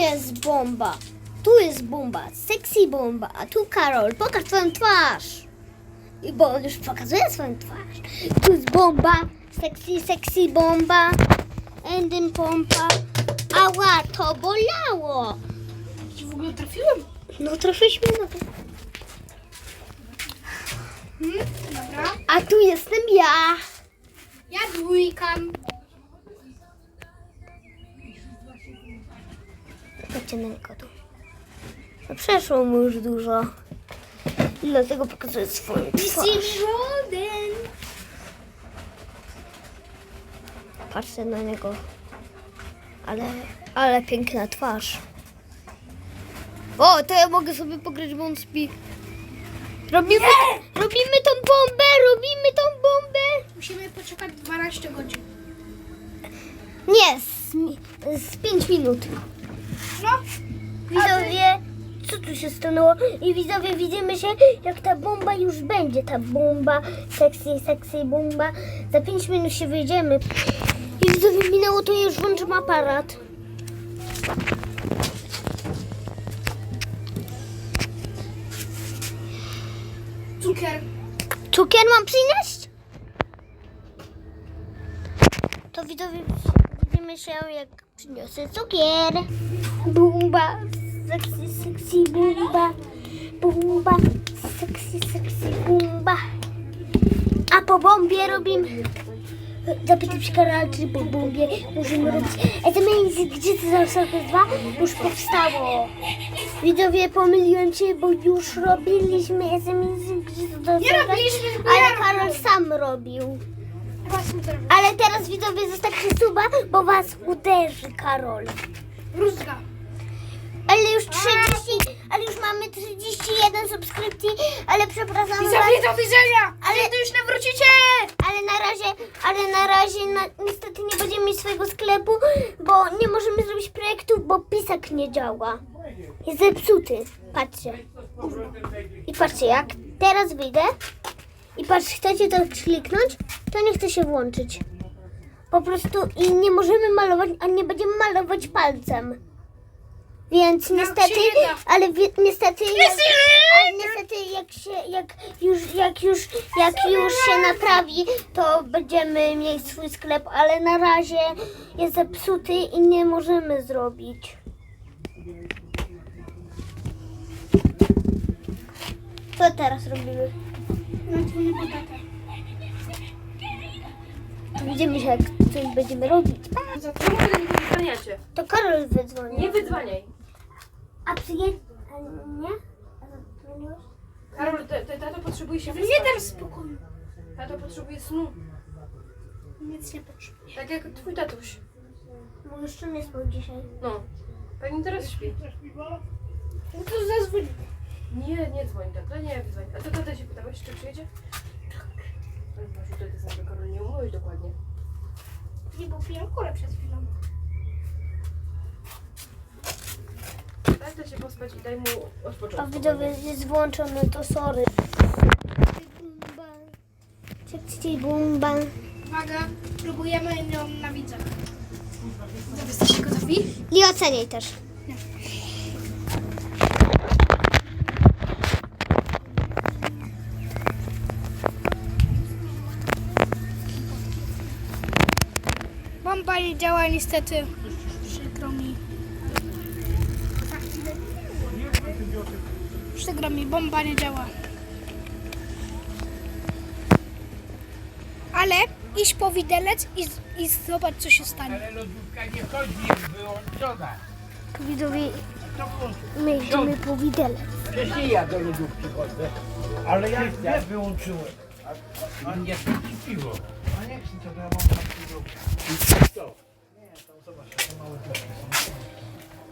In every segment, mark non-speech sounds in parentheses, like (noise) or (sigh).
jest bomba. Tu jest bomba, sexy bomba, a tu Karol, pokaż twoją twarz. I bo on już pokazuje swoją twarz. Tu jest bomba, sexy, sexy bomba, endem pompa. Ała, to bolało. Ci w ogóle trafiłem? No trafiliśmy na to. Hmm? Dobra. A tu jestem ja. Ja dwójkam. Chodźcie na niego tu. No przeszło mu już dużo. I dlatego pokazuję swoją twarz. Patrzcie na niego. Ale, ale piękna twarz. O, to ja mogę sobie pograć, bo on śpi. Robimy, robimy tą bombę, robimy tą bombę. Musimy poczekać 12 godzin. Nie, z, z 5 minut. No. Widzowie, co tu się stanęło? I widzowie, widzimy się, jak ta bomba już będzie. Ta bomba, sexy, sexy bomba. Za 5 minut się wyjdziemy. I widzowie, minęło to już włączam aparat. Cukier. Cukier mam przynieść? To widzowie, widzimy się, jak przyniosę cukier. Bumba, sexy, sexy bumba. Bumba, sexy, sexy bumba. A po bombie robimy... Zapytaj się Karola, czy po bombie musimy robić SMS, gdzie to za 2 już powstało. Widzowie, pomyliłem się, bo już robiliśmy SMS, gdzie to za Nie robiliśmy, tylko Ale ja Karol sam robił. Właśnie teraz. Ale teraz widzowie zostawcie suba, bo was uderzy Karol. Rózga. Ale już 30, ale już mamy 31 subskrypcji, ale przepraszam was, Widzowie, do widzenia. Ale- Kiedy już nawrócicie? ale na razie, ale na razie na, niestety nie będziemy mieć swojego sklepu, bo nie możemy zrobić projektu, bo pisak nie działa. Jest zepsuty. Patrzcie. I patrzcie, jak teraz wyjdę i patrz, chcecie to kliknąć, to nie chce się włączyć. Po prostu i nie możemy malować, a nie będziemy malować palcem. Więc niestety, ale niestety, jak, ale niestety jak się, jak już, jak już, jak już się naprawi, to będziemy mieć swój sklep, ale na razie jest zepsuty i nie możemy zrobić. Co teraz robimy? Na widzimy się, jak coś będziemy robić. Za co mogę nie wydzwaniacie? To Karol wydzwoni. Nie wydzwaniaj. A przyjedzie... a Nie? A zadzwoniłeś? Karol, te, te, tato potrzebuje się Nie wyspać. dam spokoju. Tato potrzebuje snu. Nic nie potrzebuję. Tak jak twój tatuś. Bo jeszcze nie spał dzisiaj. No. Pewnie teraz śpi. No to zadzwoń. Nie, nie dzwoń tak. nie wydzwoń. A to tata się pytałeś, czy przyjedzie? Tak. Ale masz tutaj te zęby, Karol, nie umyłeś dokładnie. Nie, bo pijam kolę przed chwilą. Daj to się pospać i daj mu odpocząć. A widzowie jest włączone, to sorry. Czekcie, bumba. Uwaga, próbujemy ją na widzach. Jesteście gotowi? I oceniaj też. Nie działa niestety. Przykro mi. Przykro mi, bomba nie działa. Ale iść po widelec i, i zobacz co się stanie. Ale lodówka nie chodzi, jest wyłączona. Po- my idziemy po widelec. Wcześniej ja do lodówki chodzę. Ale ja nie wyłączyłem. A, a nie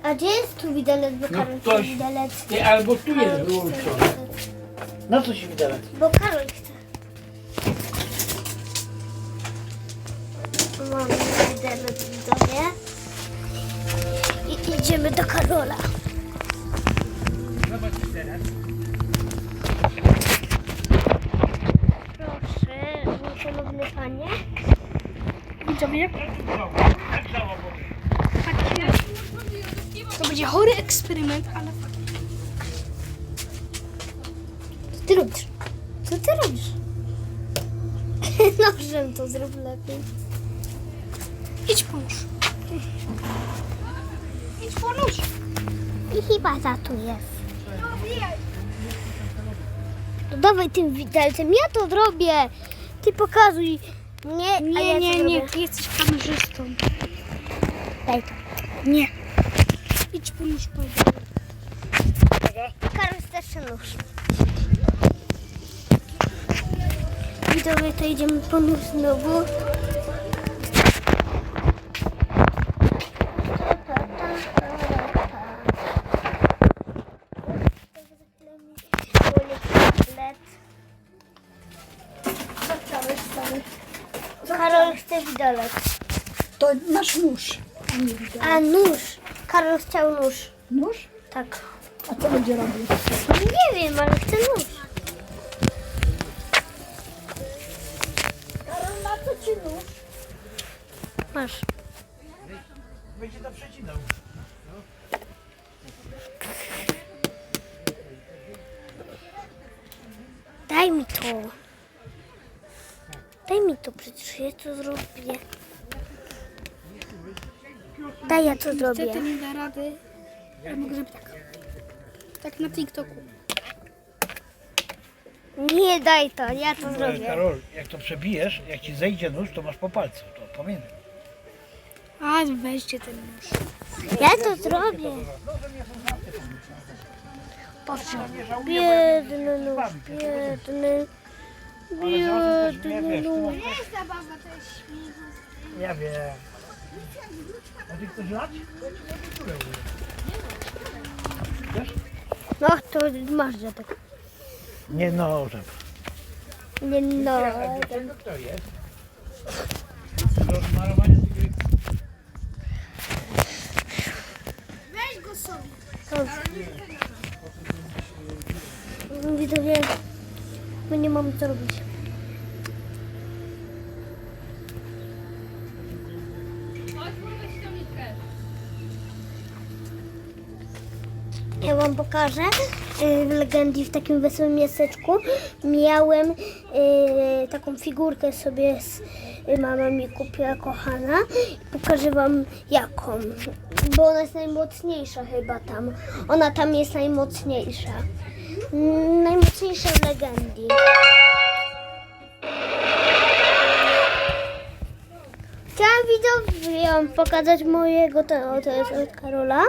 A gdzie jest tu widelec, bo No Karol chce ktoś- widelec? Nie, albo tu Karol jest chce wyłączone. widelec. Na co się widelec? Bo Karol chce. Mamy widelec, widzowie. I idziemy do Karola. Zobacz teraz. Szanowny panie. Widzowie, to będzie chory eksperyment, ale. Co ty robisz? (laughs) Co ty robisz? Nożem to zrób lepiej. Idź po nóż. Idź po nóż. I chyba za tu jest. To dawaj tym widelcem, ja to zrobię. Ty pokazuj mnie, a Nie, ja nie, to nie, zrobię. ty jesteś kamerzystą. Daj to. Nie. Idź po nóż, powiedział. Karol też nóż. Widzowie, to Karol chce widelec. To masz nóż. a nie widelec. A nóż. Karol chciał nóż. Nóż? Tak. A co będzie robił? Nie wiem, ale chcę nóż. Karol, na co ci nóż? Masz. Będzie to przecinał. Daj mi to. Zrobię. Daj, ja to zrobię. Niestety nie da rady. Ja mogę zrobić tak. Tak na TikToku. Nie daj to, ja to Ale zrobię. Karol, jak to przebijesz, jak ci zejdzie nóż, to masz po palcu. To pamiętaj. A, weźcie ten nóż. Ja to zrobię. Proszę. Biedny nóż, biedny. Ale zaraz też, ja Biedny wiesz, ty nóż. masz... jest zabawa, to jest śmigło. Ja wiem. A ty chcesz lać? Ja ci mówię. Wiesz? No, to masz dziadek. Nie nożem. Nie no. A do czego to jest? Do smarowania tych Weź go sobie. Widzowie, my nie mamy co robić. Ja wam pokażę. y, W Legendii w takim wesołym miasteczku miałem y, taką figurkę sobie z y, mama mi kupiła kochana. Pokażę wam jaką. Bo ona jest najmocniejsza chyba tam. Ona tam jest najmocniejsza. Najmocniejsza w. Chciałam widzom pokazać mojego, to, to jest od Karola.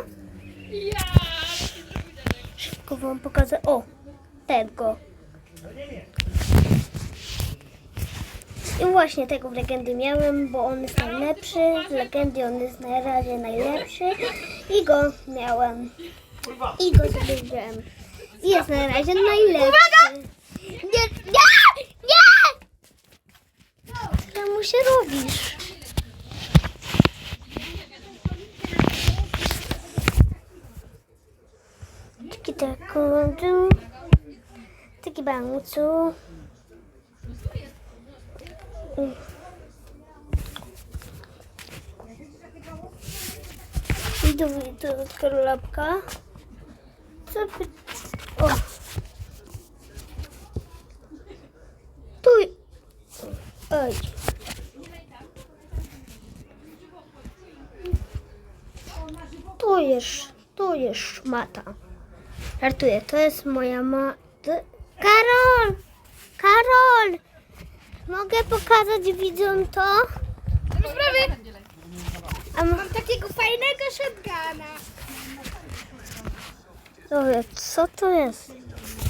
Szybko wam pokażę. O, tego. I właśnie tego w legendy miałem, bo on jest najlepszy. W legendzie on jest na razie najlepszy. I go miałem. I go sobie wziąłem. Jest na razie najlepszy. Nie, nie, nie! Co mu się robisz? Taki taką, taki bałcu. I do, do korolapka. Co by... O! Tu... Oj. Tu jest, tu jest szmata. Żartuję, to jest moja ma... To... Karol! Karol! Mogę pokazać widzom to? Sprawy. A ma... Mam takiego fajnego shotguna. Dobra, co to jest?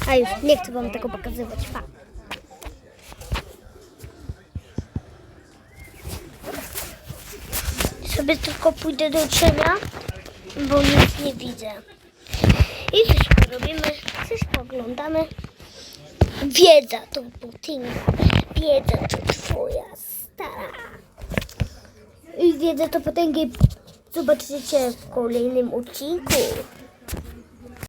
A już, nie chcę wam tego pokazywać. Pa. Sobie tylko pójdę do cienia, bo nic nie widzę. I coś porobimy, coś poglądamy. Wiedza to butinga, wiedza to twoja stara. I wiedzę to potęgę zobaczycie w kolejnym odcinku.